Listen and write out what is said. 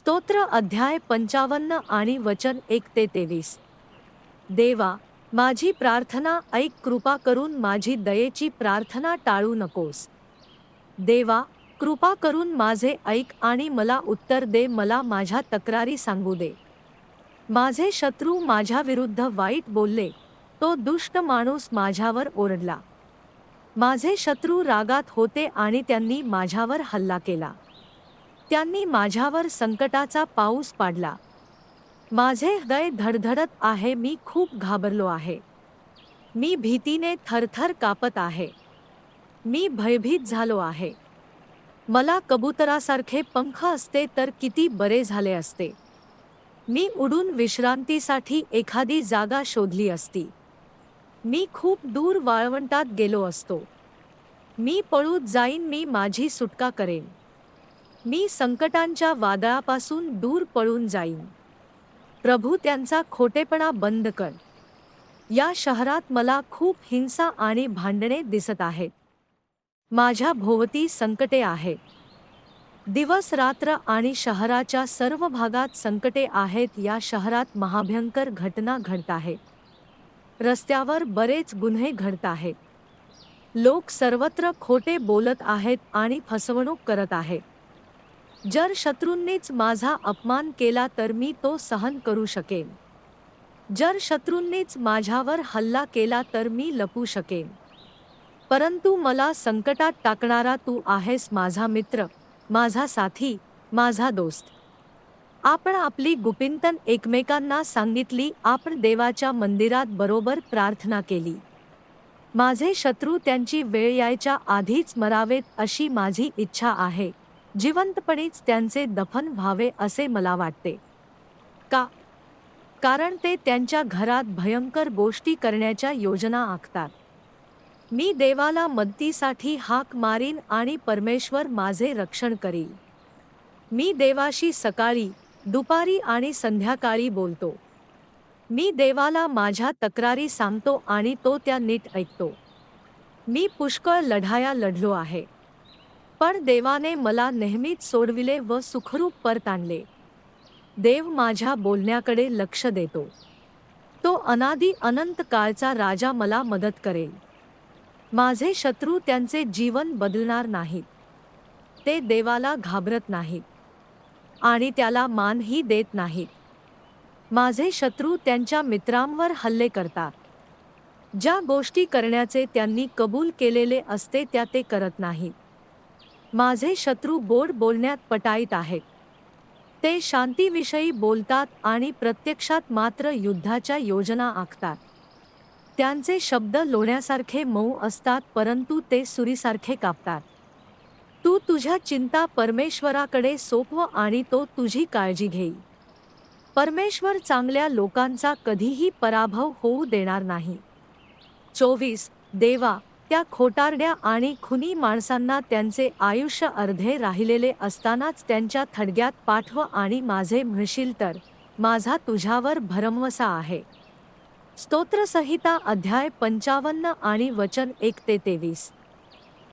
स्तोत्र अध्याय पंचावन्न आणि वचन एक ते तेवीस. देवा माझी प्रार्थना ऐक कृपा करून माझी दयेची प्रार्थना टाळू नकोस. देवा कृपा करून माझे ऐक आणि मला उत्तर दे मला माझ्या तक्रारी सांगू दे. माझे शत्रू माझ्याविरुद्ध वाईट बोलले तो दुष्ट माणूस माझ्यावर ओरडला. माझे शत्रू रागात होते आणि त्यांनी माझ्यावर हल्ला केला. त्यांनी माझ्यावर संकटाचा पाऊस पाडला. माझे हृदय धडधडत आहे मी खूप घाबरलो आहे. मी भीतीने थरथर कापत आहे. मी भयभीत झालो आहे. मला कबुतरासारखे पंख असते तर किती बरे झाले असते. मी उडून विश्रांतीसाठी एखादी जागा शोधली असती. मी खूप दूर वाळवंटात गेलो असतो. मी पळूत जाईन मी माझी सुटका करेन. मी संकटांच्या वादळापासून दूर पळून जाईन. प्रभू त्यांचा खोटेपणा बंद कर. या शहरात मला खूप हिंसा आणि भांडणे दिसत आहेत. माझ्या भोवती संकटे आहेत. दिवस रात्र आणि शहराच्या सर्व भागात संकटे आहेत या शहरात महाभयंकर घटना घडत आहेत रस्त्यावर बरेच गुन्हे घडत आहेत. लोक सर्वत्र खोटे बोलत आहेत आणि फसवणूक करत आहेत. जर शत्रूंनीच माझा अपमान केला तर मी तो सहन करू शकेन. जर शत्रूंनीच माझ्यावर हल्ला केला तर मी लपू शकेन. परंतु मला संकटात टाकणारा तू आहेस माझा मित्र माझा साथी माझा दोस्त. आपण आपली गुपिंतन एकमेकांना सांगितली आपण देवाच्या मंदिरात बरोबर प्रार्थना केली. माझे शत्रू त्यांची वेळ यायच्या आधीच मरावेत अशी माझी इच्छा आहे. जिवंतपणीच त्यांचे दफन व्हावे असे मला वाटते. का? कारण ते त्यांच्या घरात भयंकर गोष्टी करण्याच्या योजना आखतात. मी देवाला मदतीसाठी हाक मारीन आणि परमेश्वर माझे रक्षण करील. मी देवाशी सकाळी दुपारी आणि संध्याकाळी बोलतो. मी देवाला माझ्या तक्रारी सांगतो आणि तो त्या नीट ऐकतो. मी पुष्कळ लढाया लढलो आहे. पण देवाने मला नेहमीच सोडविले व सुखरूप परत आणले. देव माझ्या बोलण्याकडे लक्ष देतो. तो अनादी अनंत काळचा राजा मला मदत करेल. माझे शत्रू त्यांचे जीवन बदलणार नाहीत. ते देवाला घाबरत नाहीत. आणि त्याला मानही देत नाहीत. माझे शत्रू त्यांच्या मित्रांवर हल्ले करतात. ज्या गोष्टी करण्याचे त्यांनी कबूल केलेले असते त्या ते करत नाहीत. माझे शत्रू गोड बोलण्यात पटाईत आहेत. ते शांतीविषयी बोलतात आणि प्रत्यक्षात मात्र युद्धाच्या योजना आखतात. त्यांचे शब्द लोण्यासारखे मऊ असतात परंतु ते सुरीसारखे कापतात. तू तुझ्या चिंता परमेश्वराकडे सोपव आणि तो तुझी काळजी घेई. परमेश्वर चांगल्या लोकांचा कधीही पराभव होऊ देणार नाही. चोवीस देवा त्या खोटारड्या आणि खुनी माणसांना त्यांचे आयुष्य अर्धे राहिलेले असतानाच त्यांच्या थडग्यात पाठव आणि माझे म्हणशील तर माझा तुझ्यावर भरमवसा आहे. स्तोत्रसंहिता अध्याय पंचावन्न आणि वचन एक ते तेवीस.